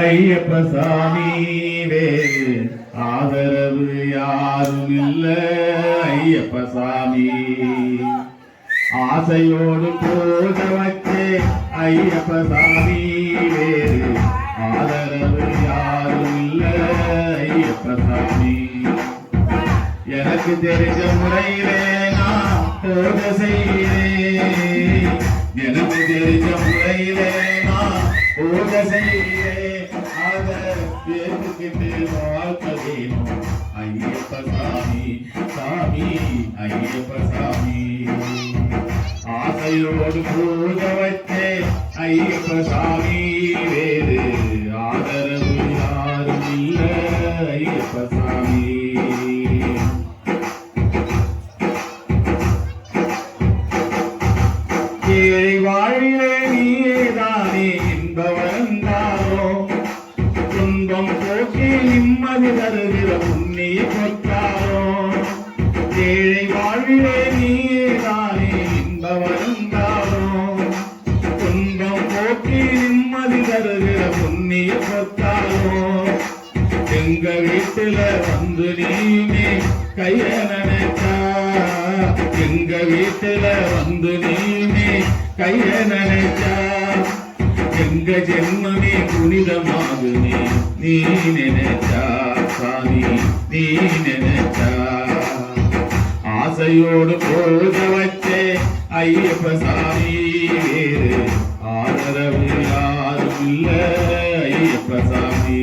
ஐயப்ப சாமி வேறு ஆதரவு யாரும் இல்லை. ஐயப்ப சாமி ஆசையோடு போத வச்சே ஐயப்ப சாமி வேறு ஆதரவு யாரும் இல்லை. ஐயப்ப சாமி எனக்கு தெரிஞ்ச முறையிலே நான் போக செய்கிறேன் எனக்கு தெரிஞ்ச முறையிலே நான் போக செய்கிறேன் அதை ஏற்றுக்கிட்டு ஐயப்ப சாமி சாமி ஐயப்ப சாமி. ஆசையோடு போக வச்சே ஐயப்ப சாமி. வேறு ஆதரவு யாரும் ஐயப்ப சாமி. ஏழை தருகிற புண்ணிய கொத்தாரோ ஏழை வாழ்விலே நீயே தானே இன்ப வந்தாரோ துன்பம் போக்கி நிம்மதி தருகிற புண்ணிய கொத்தாரோ எங்க வீட்டுல வந்து நீயுமே கைய நினைச்சா எங்க வீட்டுல வந்து நீயுமே கைய நினைச்சா எங்க ஜென்மமே புனிதமாகுமே நீ நினைச்சா சாமி நீ நினைச்சா ஆசையோடு போத வச்சே ஐயப்ப சாமி வேறு ஆதரவு யாரும் இல்ல ஐயப்ப சாமி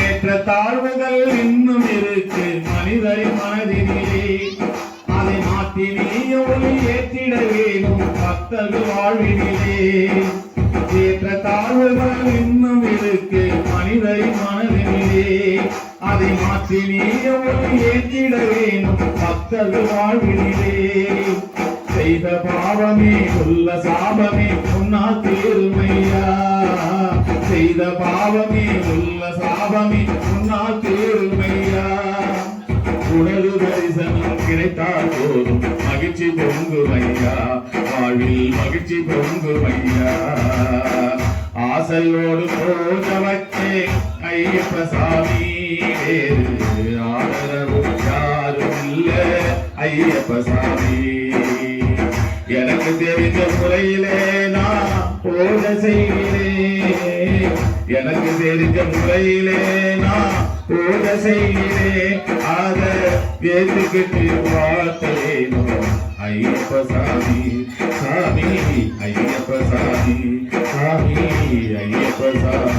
ஏற்ற தாழ்வுகள் இன்னும் இருக்கு மனிதரின் மனதினிலே ஏற்றிட வேணும் பக்தர்கள் வாழ்வினிலே. ஏற்ற தாழ்வுகள் இன்னும் இருக்கு மனிதரின் மனதினிலே. அதை மாற்றி நீ ஒளி ஏற்றிட வேணும் பக்தர்கள் வாழ்வினிலே. செய்த பாவமே சொல்ல சாபமே உன்னால் தேருமையா? செய்த பாவமே உள்ள சாபமே உன்னால் தேருமையா? உடல் தரிசனம் கிடைத்தால் போதும். மகிழ்ச்சி பொங்குமையா? வாழ்வில் மகிழ்ச்சி பொங்குமையா? ஆசையோடு போக ஐயப்ப சாமி வேறு. ஆதரவு யாரும் இல்ல ஐயப்ப சாமி. எனக்கு தெரிந்த முறையிலே நான் போக செய்கிறேன். எனக்கு தெரிந்த முறையிலே நான் செய்கிறே செய்கிறேன் அத ஏற்றுக்கிட்டு ஐயப்ப சாமி சாமி ஐயப்ப சாமி சாமி ஐயப்ப சாமி.